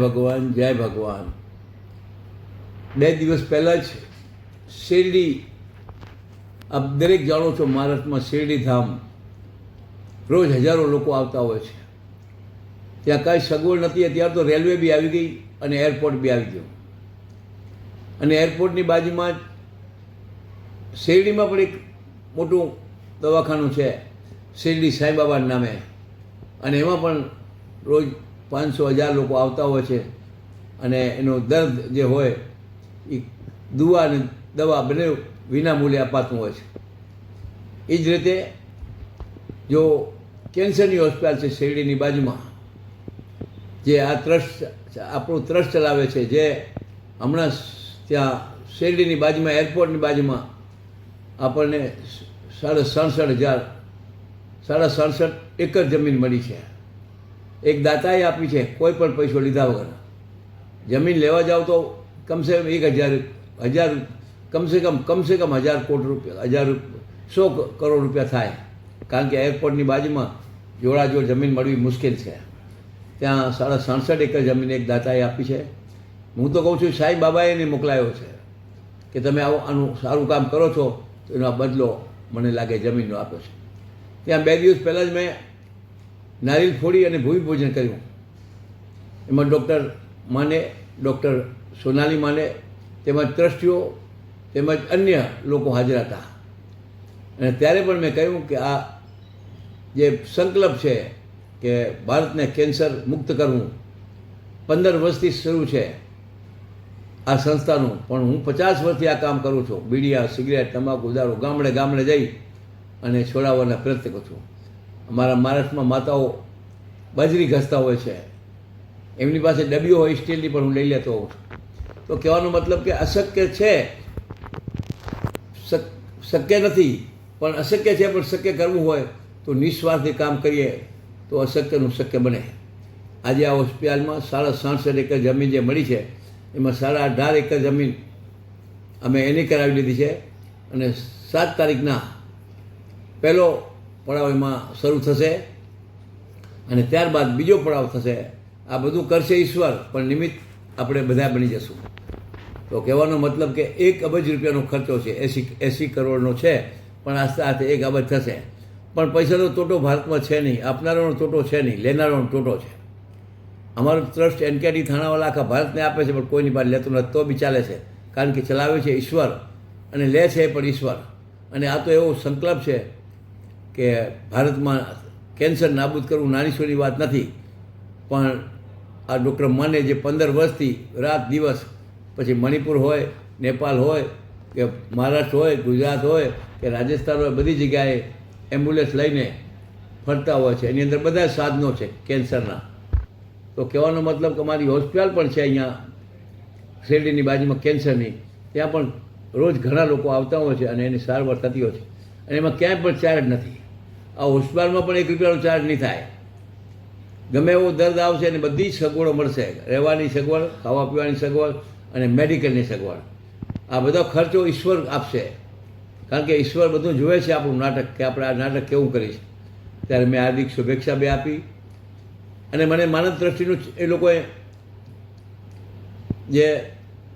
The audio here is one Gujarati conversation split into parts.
ભગવાન, જય ભગવાન. બે દિવસ પહેલાં જ શેરડી, આપ દરેક જાણો છો મહારાષ્ટ્રમાં શેરડી ધામ. રોજ હજારો લોકો આવતા હોય છે. ત્યાં કાંઈ સગવડ નથી, અત્યારે તો રેલવે બી આવી ગઈ અને એરપોર્ટ બી આવી ગયો. અને એરપોર્ટની બાજુમાં શેરડીમાં પણ એક મોટું દવાખાનું છે, શેરડી સાંઈબાબાના નામે. અને એમાં પણ રોજ પાંચસો હજાર લોકો આવતા હોય છે અને એનો દર્દ જે હોય એ દુવા અને દવા બંને વિનામૂલ્યે અપાતું હોય છે. એ જ રીતે જો કેન્સરની હોસ્પિટલ છે શેરડીની બાજુમાં, જે આ ટ્રસ્ટ આપણું ટ્રસ્ટ ચલાવે છે, જે હમણાં ત્યાં શેરડીની બાજુમાં, એરપોર્ટની બાજુમાં આપણને સાડા સડસઠ હજાર, સાડા સડસઠ એકર જમીન મળી છે. એક દાતાએ આપી છે, કોઈ પણ પૈસો લીધા વગર. જમીન લેવા જાવ તો કમસે કમ એક હજાર હજાર, કમસે કમ કમસે કમ હજાર કોટ રૂપિયા, હજાર સો કરોડ રૂપિયા થાય. કારણ કે એરપોર્ટની બાજુમાં જોડાજોડ જમીન મળવી મુશ્કેલ છે. ત્યાં સાડા સડસઠ એકર જમીન એક દાતાએ આપી છે. હું તો કહું છું, સાંઈ બાબાએ એને મોકલાયો છે કે તમે આવું, આનું સારું કામ કરો છો, તો એનો બદલો મને લાગે જમીનનો આપ્યો છે. ત્યાં બે દિવસ પહેલાં જ મેં નારિયેલ ફોડી અને ભૂમિપૂજન કર્યું. એમાં ડૉક્ટર માને, ડૉક્ટર સોનાલી માને, તેમજ ટ્રસ્ટીઓ, તેમજ અન્ય લોકો હાજર હતા. અને ત્યારે પણ મેં કહ્યું કે આ જે સંકલ્પ છે કે ભારતને કેન્સર મુક્ત કરવું, પંદર વર્ષથી શરૂ છે આ સંસ્થાનું. પણ હું પચાસ વર્ષથી આ કામ કરું છું. બીડિયા, સિગરેટ, તમાકુ, દારૂ ગામડે ગામડે જઈ અને છોડાવવાના પ્રયત્ન કરું છું. અમારા મહારાષ્ટ્રમાં માતાઓ બાજરી ઘસતા હોય છે. એમની પાસે ડબ્બીઓ હોય, સ્ટીલની પણ હું લઈ લેતો હોઉં તો કહેવાનો મતલબ કે અશક્ય છે. શક્ય નથી, પણ અશક્ય છે, પણ શક્ય કરવું હોય તો નિસ્વાર્થી કામ કરીએ તો અશક્યનું શક્ય બને. આજે આ હોસ્પિટલમાં સાડા સાડસઠ એકર જમીન જે મળી છે, એમાં સાડા અઢાર એકર જમીન અમે એની કરાવી લીધી છે. અને સાત તારીખના પહેલો પડાવ એમાં શરૂ થશે અને ત્યારબાદ બીજો પડાવ થશે. આ બધું કરશે ઈશ્વર, પણ નિમિત્ત આપણે બધા બની જશું. તો કહેવાનો મતલબ કે એક અબજ રૂપિયાનો ખર્ચો છે, એસી એસી કરોડનો છે, પણ આસ્તે આસ્તે એક અબજ થશે. પણ પૈસાનો ટોટો ભારતમાં છે નહીં, આપનારાનો ટોટો છે નહીં, લેનારાનો ટોટો છે. અમારું ટ્રસ્ટ એનકેડી થાણાવાળા આખા ભારતને આપે છે, પણ કોઈની પાસે લેતું નથી, તો બી ચાલે છે. કારણ કે ચલાવે છે ઈશ્વર અને લે છે પણ ઈશ્વર. અને આ તો એવો સંકલ્પ છે કે ભારતમાં કેન્સર નાબૂદ કરવું નાનીશોની વાત નથી, પણ આ ડૉક્ટર મને જે પંદર વર્ષથી રાત દિવસ પછી મણિપુર હોય નેપાલ હોય, કે મહારાષ્ટ્ર હોય, ગુજરાત હોય, કે રાજસ્થાન હોય, બધી જગ્યાએ એમ્બ્યુલન્સ લઈને ફરતા હોય છે. એની અંદર બધા સાધનો છે કેન્સરના. તો કહેવાનો મતલબ કે મારી હોસ્પિટલ પણ છે અહીંયા, શેરડીની બાજુમાં કેન્સરની. ત્યાં પણ રોજ ઘણા લોકો આવતા હોય છે અને એની સારવાર થતી હોય છે. અને એમાં ક્યાંય પણ ચાર્જ નથી. આ હોસ્પિટલમાં પણ એક રૂપિયાનો ચાર્જ નહીં થાય. ગમે એવો દર્દ આવશે અને બધી જ સગવડો મળશે. રહેવાની સગવડ, ખાવા પીવાની સગવડ અને મેડિકલની સગવડ. આ બધો ખર્ચો ઈશ્વર આપશે. કારણ કે ઈશ્વર બધું જુએ છે આપણું નાટક, કે આપણે આ નાટક કેવું કરીશ ત્યારે મેં હાર્દિક શુભેચ્છા બી આપી. અને મને માનવ દ્રષ્ટિનું એ લોકોએ જે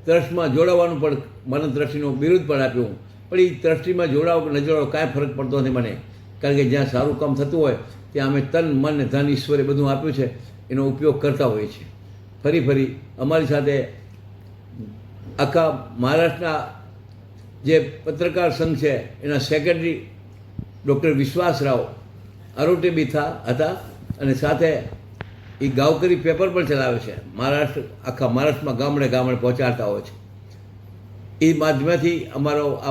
ટ્રસ્ટમાં જોડાવાનું પણ માનવ દ્રષ્ટિનું બિરુદ પણ આપ્યું. પણ એ દ્રષ્ટિમાં જોડાવો કે ન જોડાવો કાંઈ ફરક પડતો નથી મને. કારણ કે જ્યાં સારું કામ થતું હોય, ત્યાં અમે તન, મન ને ધન, ઈશ્વરે બધું આપ્યું છે, એનો ઉપયોગ કરતા હોઈએ છીએ. ફરી ફરી અમારી સાથે આખા મહારાષ્ટ્રના જે પત્રકાર સંઘ છે, એના સેક્રેટરી ડૉક્ટર વિશ્વાસ રાવ આરોટે બીથા હતા અને સાથે એ ગાવકરી પેપર પણ ચલાવે છે. મહારાષ્ટ્ર, આખા મહારાષ્ટ્રમાં ગામડે ગામડે પહોંચાડતા હોય છે. એ માધ્યમથી અમારો આ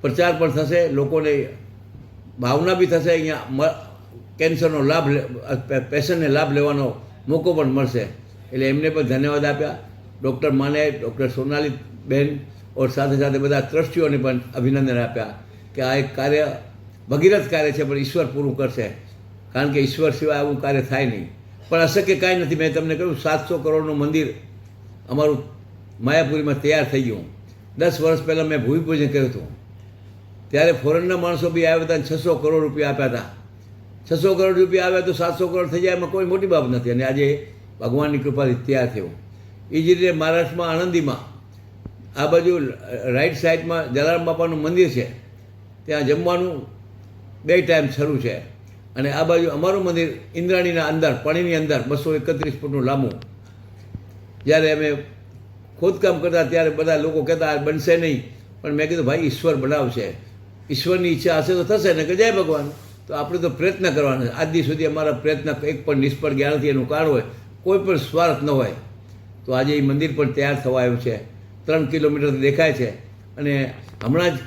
પ્રચાર પણ થશે, લોકોને ભાવના બી થશે અહીંયા કેન્સરનો લાભ પેશન્ટને લાભ લેવાનો મોકો પણ મળશે. એટલે એમને પણ ધન્યવાદ આપ્યા. ડૉક્ટર માને, ડૉક્ટર સોનાલી બેન ઓર સાથે સાથે બધા ટ્રસ્ટીઓને પણ અભિનંદન આપ્યા કે આ એક કાર્ય ભગીરથ કાર્ય છે, પણ ઈશ્વર પૂરું કરશે. કારણ કે ઈશ્વર સિવાય આવું કાર્ય થાય નહીં. પણ અશક્ય કાંઈ નથી. મેં તમને કહ્યું, સાતસો કરોડનું મંદિર અમારું માયાપુરીમાં તૈયાર થઈ ગયું. દસ વર્ષ પહેલાં મેં ભૂમિપૂજન કર્યું હતું. ત્યારે ફોરેનના માણસો બી આવ્યા હતા છસો કરોડ રૂપિયા આપ્યા હતા. છસો કરોડ રૂપિયા આવ્યા તો સાતસો કરોડ થઈ જાય એમાં કોઈ મોટી બાબત નથી. અને આજે ભગવાનની કૃપાથી ત્યાં થયો. એ જ રીતે મહારાષ્ટ્રમાં, આણંદીમાં, આ બાજુ રાઈટ સાઈડમાં જલારામ બાપાનું મંદિર છે. ત્યાં જમવાનું બે ટાઈમ શરૂ છે. અને આ બાજુ અમારું મંદિર ઇન્દ્રાણીના અંદર, પાણીની અંદર, બસો એકત્રીસ ફૂટનું લાંબુ. જ્યારે અમે ખોદકામ કરતા ત્યારે બધા લોકો કહેતા બનશે નહીં. પણ મેં કીધું, ભાઈ, ઈશ્વર બનાવશે. ઈશ્વરની ઈચ્છા હશે તો થશે ને કે જય ભગવાન. તો આપણે તો પ્રયત્ન કરવાનો. આજ દિવસ સુધી અમારા પ્રયત્ન એક પણ નિષ્ફળ ગયા નથી, એનું કારણ હોય. કોઈ પણ સ્વાર્થ ન હોય. તો આજે એ મંદિર પણ તૈયાર થવા આવ્યું છે. ત્રણ કિલોમીટર દેખાય છે. અને હમણાં જ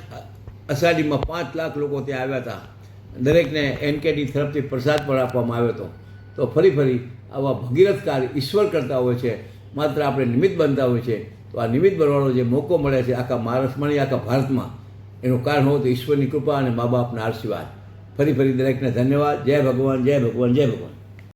અષાઢીમાં પાંચ લાખ લોકો ત્યાં આવ્યા હતા. દરેકને એનકેડી તરફથી પ્રસાદ પણ આપવામાં આવ્યો હતો. તો ફરી ફરી આવા ભગીરથ કાર્ય ઈશ્વર કરતા હોય છે. માત્ર આપણે નિમિત્ત બનતા હોય છે. તો આ નિમિત્ત બનવાનો જે મોકો મળે છે આખા મહારાષ્ટ્રમાં આખા ભારતમાં. એનું કારણ હોય તો ઈશ્વરની કૃપા અને મા બાપના આશીર્વાદ. ફરી ફરી દરેકને ધન્યવાદ. જય ભગવાન જય ભગવાન જય ભગવાન.